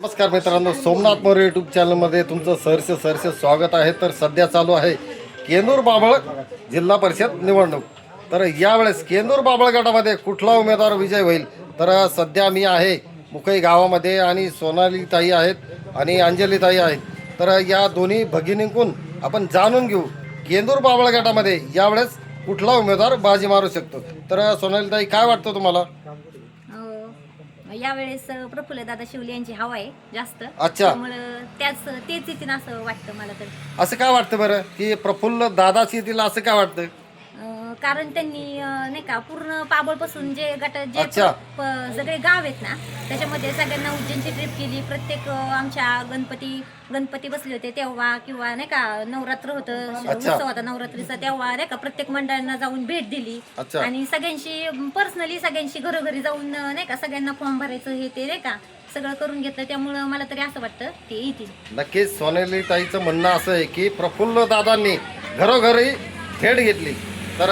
नमस्कार मित्रांनो सोमनाथ मोरे युट्यूब चॅनलमध्ये तुमचं सहर्ष सहर्ष स्वागत आहे. तर सध्या चालू आहे केंदूर बाबळ जिल्हा परिषद निवडणूक. तर यावेळेस केंदूर बाबळ गटामध्ये कुठला उमेदवार विजय होईल? तर सध्या मी आहे मुकई गावामध्ये आणि सोनाली ताई आहेत आणि अंजली ताई आहेत. तर या दोन्ही भगिनींकून आपण जाणून घेऊ केंदूर बाबळ गटामध्ये यावेळेस कुठला उमेदवार बाजी मारू शकतो? तर सोनाली ताई काय वाटतं तुम्हाला? हो. यावेळेस प्रफुल्ल दादा शिवले यांची हवा आहे जास्त. अच्छा. त्यामुळं त्याच तेच येतील असं वाटतं मला तर. असं काय वाटतं बरं? की प्रफुल्ल दादाच येतील असं काय वाटतं? कारण त्यांनी नाही का पूर्ण पाबळपासून जे गट जे अच्छा. प- प- सगळे गाव आहेत ना त्याच्यामध्ये सगळ्यांना उज्जैनची ट्रिप केली प्रत्येक आमच्या गणपती गणपती बसले होते तेव्हा किंवा नाही का नवरात्र होतं अच्छा. उत्सव होता नवरात्रीचा तेव्हा नाही का प्रत्येक मंडळांना जाऊन भेट दिली अच्छा. आणि सगळ्यांशी पर्सनली सगळ्यांशी घरोघरी जाऊन अं, नाही का सगळ्यांना फॉर्म भरायचं हे ते नाही का सगळं करून घेतलं त्यामुळं मला तरी असं वाटतं ते येतील नक्कीच सोनेली ताईचं म्हणणं असं आहे की प्रफुल्ल दादांनी घरोघरी भेट घेतली तर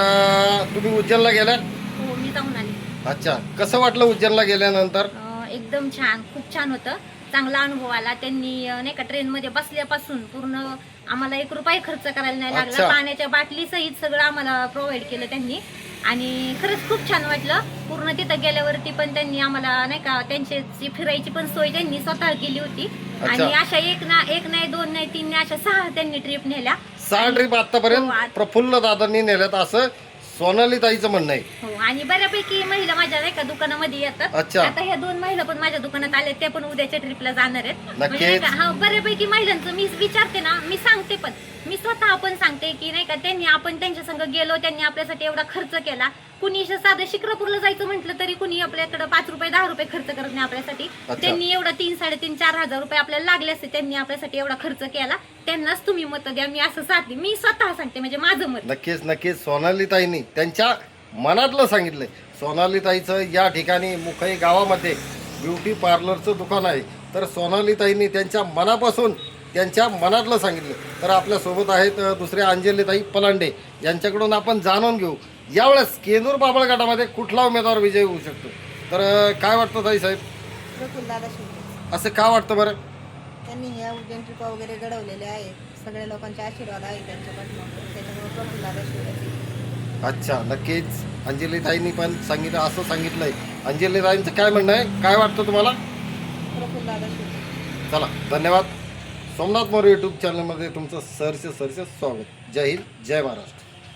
तुम्ही उज्जैनला गेल्या हो मी जाऊन आले. अच्छा. कसं वाटलं उज्जैनला गेल्यानंतर? अं, एकदम छान खूप छान होतं. चांगला अनुभव आला. त्यांनी अं, नाही का ट्रेनमध्ये बसल्यापासून पूर्ण आम्हाला एक रुपये खर्च करायला नाही अच्छा. लागला पाण्याच्या बाटली सहित सगळं आम्हाला प्रोव्हाइड केलं त्यांनी. आणि खरंच खूप छान वाटलं. पूर्ण तिथं गेल्यावरती पण त्यांनी आम्हाला नाही का त्यांची जी फिरायची पण सोय त्यांनी स्वतः केली होती. अच्छा. आणि अशा एक ना एक नाही दोन नाही तीन नाही अशा सहा त्यांनी ट्रिप नेल्या. सहा ट्रिप हो, आतापर्यंत आत- प्रफुल्ल दादांनी नेल्यात असं सोनाली ताईचं म्हणणं आहे हो आणि बऱ्यापैकी महिला माझ्या नाही का दुकानामध्ये येतात अच्छा. आता ह्या दोन महिला पण माझ्या दुकानात आले ते पण उद्याच्या ट्रिपला जाणार आहेत नक्कीच. म्हणजे नाही का, हा बऱ्यापैकी महिलांचं मी विचारते ना मी सांगते पण मी स्वतः पण सांगते की नाही का त्यांनी आपण त्यांच्या संग गेलो त्यांनी आपल्यासाठी एवढा खर्च केला. कुणी साधं शिक्रपूरला जायचं म्हटलं तरी कुणी आपल्याकडे पाच रुपये दहा रुपये खर्च करत नाही आपल्यासाठी. त्यांनी एवढा तीन साडेतीन चार हजार रुपये आपल्याला लागले असते त्यांनी आपल्यासाठी एवढा खर्च केला. त्यांनाच तुम्ही मत द्या मी असं सांगते मी स्वतः सांगते म्हणजे माझं मत. नक्कीच नक्कीच. सोनाली ताईंनी त्यांच्या मनातलं सांगितलंय. सोनाली ताईचं या ठिकाणी मुखई गावामध्ये ब्युटी पार्लरचं दुकान आहे. तर सोनाली ताईंनी त्यांच्या मनापासून त्यांच्या मनातलं सांगितलं. तर आपल्यासोबत आहेत अ, दुसरे अंजली ताई पलांडे. यांच्याकडून आपण जाणून घेऊ. यावेळेस केंदूर बाबळ गटामध्ये कुठला उमेदवार विजयी होऊ शकतो? तर काय वाटतं ताई साहेब? असं का वाटतं बरं? त्यांनी ह्या ट्रिपा वगैरे घडवलेल्या आहेत सगळ्या लोकांचे आशीर्वाद आहे त्यांच्या त्याच्यामुळे प्रफुल्लदादा अच्छा नक्कीच. अंजली ताईंनी पण सांगितलं असं सांगितलंय. अंजली ताईंचं काय म्हणणं आहे? काय वाटतं तुम्हाला? प्रफुल्लदादा चला धन्यवाद. सोमनाथ मोरे यूट्यूब चॅनलमध्ये तुमचं सरसे सरसे स्वागत. जय हिंद जय महाराष्ट्र.